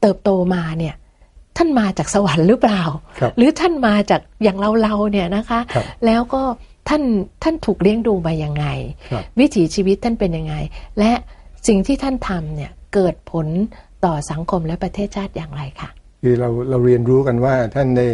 เติบโตมาเนี่ยท่านมาจากสวรรค์หรือเปล่าครับหรือท่านมาจากอย่างเราเราๆเนี่ยนะคะครับแล้วก็ท่านท่านถูกเลี้ยงดูมายังไงครับวิถีชีวิตท่านเป็นยังไง และสิ่งที่ท่านทำเนี่ยเกิดผลต่อสังคมและประเทศชาติอย่างไรคะคือเราเราเรียนรู้กันว่าท่านได้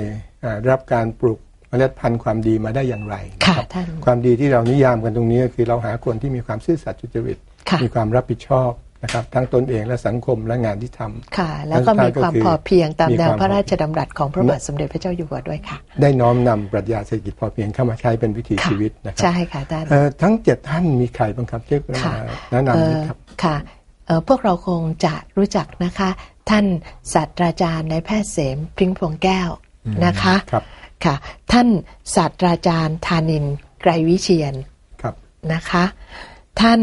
อ่ารับการปลูกเมล็ดพันธุ์ความดีมาได้อย่างไรนะค่ะครับท่านความดีที่เรานิยามกันตรงนี้ก็คือเราหาคนที่มีความซื่อสัตย์สุจริตค่ะมีความรับผิดชอบนะครับทั้งตนเองและสังคมและงานที่ทำค่ะ แล้วก็มีความพอเพียงตามแนวพระราชมีควดำรัสของพระบาทสมเด็จพระเจ้าอยู่หัวด้วยค่ะมได้น้อมนำปรัชญาเศรษฐกิจพอเพียงเข้ามาใช้เป็นวิถีค่ะชีวิตนะครัใช่ค่ะท่านเอ่อทั้งเจ็ดท่านมีใครบ้างครับช่วยค่ะแนะนำเอ่นิดอครับค่ะเอ่อพวกเราคงจะรู้จักนะคะ ท่านศาสตราจารย์นายแพทย์เสมพริ้งพวงแก้วนะคะครับค่ะท่านศาสตราจารย์ธานินทร์ไกรวิเชียนครับนะคะ ท่าน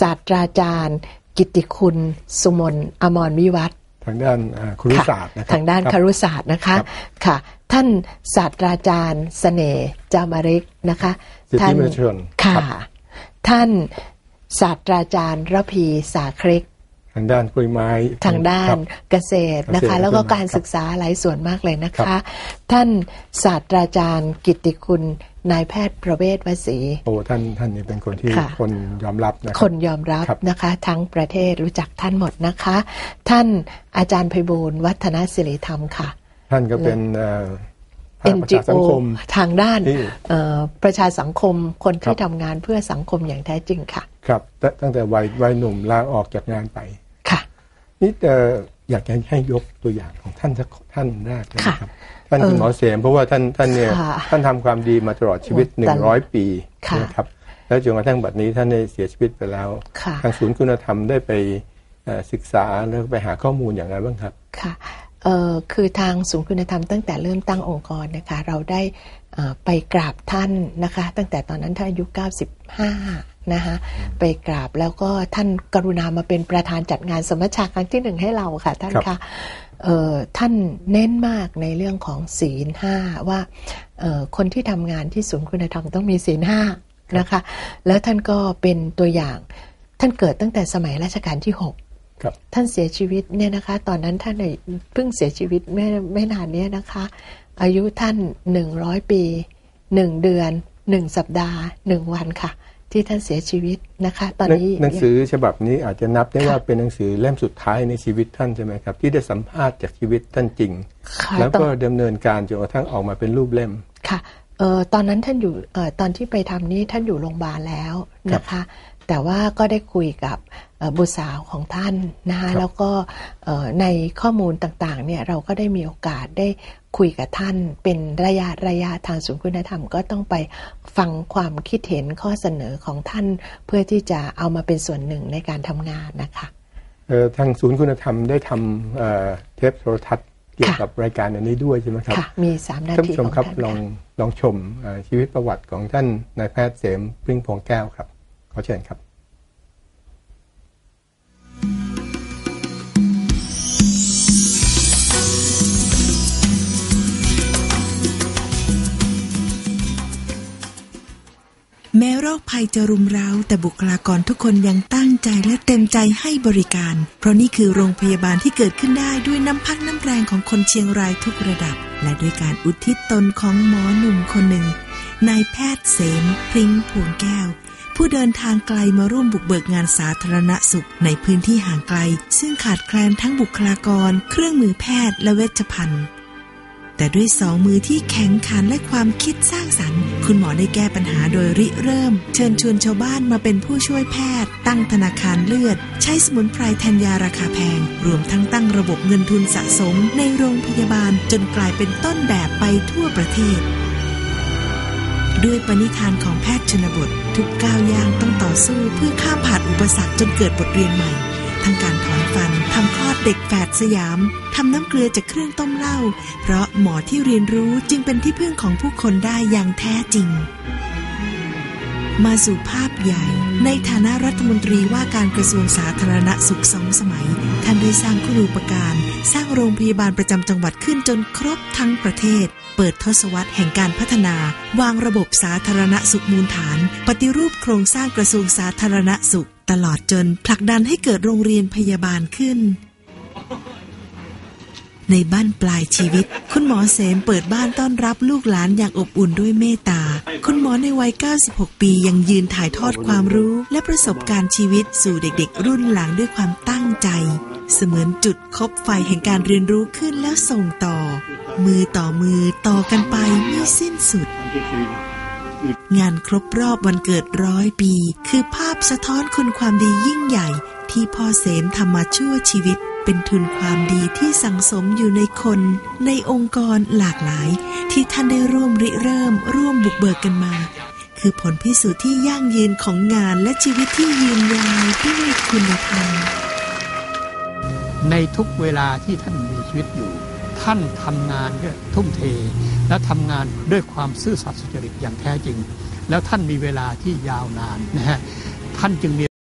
ศาสตราจารย์ กิตติคุณสุมนอมรวิวัฒน์ทางด้านอ่าครุค่ะศาสตร์นะครับทางด้านครับครุศาสตร์นะคะครับค่ะ ท่านศาสตราจารย์เสน่ห์จามาริกนะคะสิทธิท่านมนุษยชนค่ะครับท่านศาสตราจารย์ระพีสาคริก ทางด้านกล้วยไม้ทางด้าคนรับเกษตรนะเกษคะตรแล้วก็ด้วยการครับศึกษาหลายส่วนมากเลยนะครัคะบท่านศาสตราจารย์ กิตติคุณนายแพทย์ประเวศวสีโอ้ท่านท่านนี่เป็นคนที่ค่ะคนยอมรับนะคครับนยอมรับครับนะคะ ทั้งประเทศรู้จักท่านหมดนะคะ ท่านอาจารย์ไพบูลย์วัฒนศิริธรรมค่ะ ท่านก็เป็นเอ่อภาคประชา NGO สังคมทางด้านที่เอ่อประชาสังคมคนครัที่บทำงานเพื่อสังคมอย่างแท้จริงค่ะ ครับตั้งตั้งแต่วัยวัยหนุ่มลาออกจากงานไปค่ะ นี่เอ่ออยากจะให้ยกตัวอย่างของท่านสักท่านแรกเลยนะค่ะครับ ท่านคุณหมอเสมเพราะว่าท่านท่านเนี่ยค่ะท่านทำความดีมาตลอดชีวิตโอ้หนึ่แต่งร้อยปีค่ะนะครับแล้วจนกระทั่งบัดนี้ท่านได้เสียชีวิตไปแล้วค่ะทางศูนย์คุณธรรมได้ไปเอ่อศึกษาแล้วไปหาข้อมูลอย่างไรบ้างครับค่ะเอ่อ คือทางศูนย์คุณธรรมตั้งแต่เริ่มตั้งองค์กรนะคะเราได้เอ่อไปกราบท่านนะคะ ตั้งแต่ตอนนั้นท่านอายุ 95 นะคะไปกราบแล้วก็ท่านกรุณามาเป็นประธานจัดงานสมัชชาครั้งที่หนึ่งให้เราค่ะ ท่านครับคะเอ่อท่านเน้นมากในเรื่องของศีลห้าว่าเอ่อคนที่ทำงานที่ศูนย์คุณธรรมต้องมีศีลห้านะคะ แล้วท่านก็เป็นตัวอย่างท่านเกิดตั้งแต่สมัยรัชกาลที่หกครับ ท่านเสียชีวิตเนี่ยนะคะ ตอนนั้นท่านน่ะเพิ่งเสียชีวิตไม่ไม่นานเนี้ยนะคะ อายุท่านหนึ่งร้อยปีหนึ่งเดือนหนึ่งสัปดาห์หนึ่งวันค่ะ ที่ท่านเสียชีวิตนะคะ ตอนนี้หนังสือฉบับนี้อาจจะนับได้ว่าเป็นหนังสือเล่มสุดท้ายในชีวิตท่านใช่ไหมครับ ที่ได้สัมภาษณ์จากชีวิตท่านจริงค่ะแล้วตอนก็ดำเนินการจนกระทั่งออกมาเป็นรูปเล่มค่ะเอ่อตอนนั้นท่านอยู่เอ่อตอนที่ไปทำนี้ท่านอยู่โรงพยาบาลแล้วนะคะ แต่ว่าก็ได้คุยกับเอ่อบุตรสาวของท่านนะคะครับแล้วก็เอ่อในข้อมูลต่างๆเนี่ยเราก็ได้มีโอกาสได้คุยกับท่าน เป็นระยะระยะทางศูนย์คุณธรรม ก็ต้องไปฟังความคิดเห็นข้อเสนอของท่านเพื่อที่จะเอามาเป็นส่วนหนึ่งในการทำงานนะคะเอ่อทางศูนย์คุณธรรมได้ทำเอ่อเทปโทรทัศน์เกี่ยวค่ะกับรายการอันนี้ด้วยใช่ไหมครับค่ะมีสามนาท่านทีผู้ชขมองครับท่านลองค่ะลองชมเอ่อชีวิตประวัติของท่านนายแพทย์เสมปริ้งพวงแก้วครับ ขอเชิญครับแม้โรคภัยจะรุมเร้า แต่บุคลากรทุกคนยังตั้งใจและเต็มใจให้บริการ เพราะนี่คือโรงพยาบาลที่เกิดขึ้นได้ด้วยน้ำพักน้ำแรงของคนเชียงรายทุกระดับ และด้วยการอุทิศตนของหมอหนุ่มคนหนึ่งนายแพทย์เสมพริ้งพวงแก้ว ผู้เดินทางไกลมาร่วมบุกเบิกงานสาธารณสุขในพื้นที่ห่างไกล ซึ่งขาดแคลนทั้งบุคลากร เครื่องมือแพทย์และเวชภัณฑ์แต่ด้วยสองมือที่แข็งขันและความคิดสร้างสรรค์ คุณหมอได้แก้ปัญหาโดยริเริ่ม เชิญชวนชาวบ้านมาเป็นผู้ช่วยแพทย์ ตั้งธนาคารเลือด ใช้สมุนไพรแทนยาราคาแพง รวมทั้งตั้งระบบเงินทุนสะสมในโรงพยาบาลจนกลายเป็นต้นแบบไปทั่วประเทศ ด้วยปณิธานของแพทย์ชนบท ทุกก้าวย่างต้องต่อสู้เพื่อข้ามผ่านอุปสรรคจนเกิดบทเรียนใหม่ ทั้งการถอนฟันทำคลอดเด็กแฝดสยามทำน้ำเกลือจากเครื่องต้มเหล้าเพราะหมอที่เรียนรู้จึงเป็นที่พึ่งของผู้คนได้อย่างแท้จริง มาสู่ภาพใหญ่ ในฐานะรัฐมนตรีว่าการกระทรวงสาธารณสุขสองสมัย ท่านได้สร้างคุณูปการ สร้างโรงพยาบาลประจำจังหวัดขึ้นจนครบทั้งประเทศ เปิดทศวรรษแห่งการพัฒนา วางระบบสาธารณสุขมูลฐาน ปฏิรูปโครงสร้างกระทรวงสาธารณสุข ตลอดจนผลักดันให้เกิดโรงเรียนพยาบาลขึ้น ในบ้านปลายชีวิต คุณหมอเสมเปิดบ้านต้อนรับลูกหลานอย่างอบอุ่นด้วยเมตตา คุณหมอในวัย 96 ปียังยืนถ่ายทอดความรู้ และประสบการณ์ชีวิตสู่เด็กๆ รุ่นหลังด้วยความตั้งใจ เสมือนจุดคบไฟแห่งการเรียนรู้ขึ้นแล้วส่งต่อ มือต่อมือต่อกันไปไม่สิ้นสุดงานครบรอบวันเกิดร้อยปี คือภาพสะท้อนคุณความดียิ่งใหญ่ ที่พ่อเสมทำมาชั่วชีวิต เป็นทุนความดีที่สังสมอยู่ในคนในองค์กรหลากหลาย ที่ท่านได้ร่วมริเริ่ม ร่วมบุกเบิกกันมา คือผลพิสูจน์ที่ยั่งยืนของงานและชีวิตที่ยืนยาวด้วยคุณธรรมในทุกเวลาที่ท่านมีชีวิตอยู่ ท่านทำงานด้วยทุ่มเท และทำงานด้วยความซื่อสัตย์สุจริตอย่างแท้จริง แล้วท่านมีเวลาที่ยาวนานนะฮะท่านจึงมี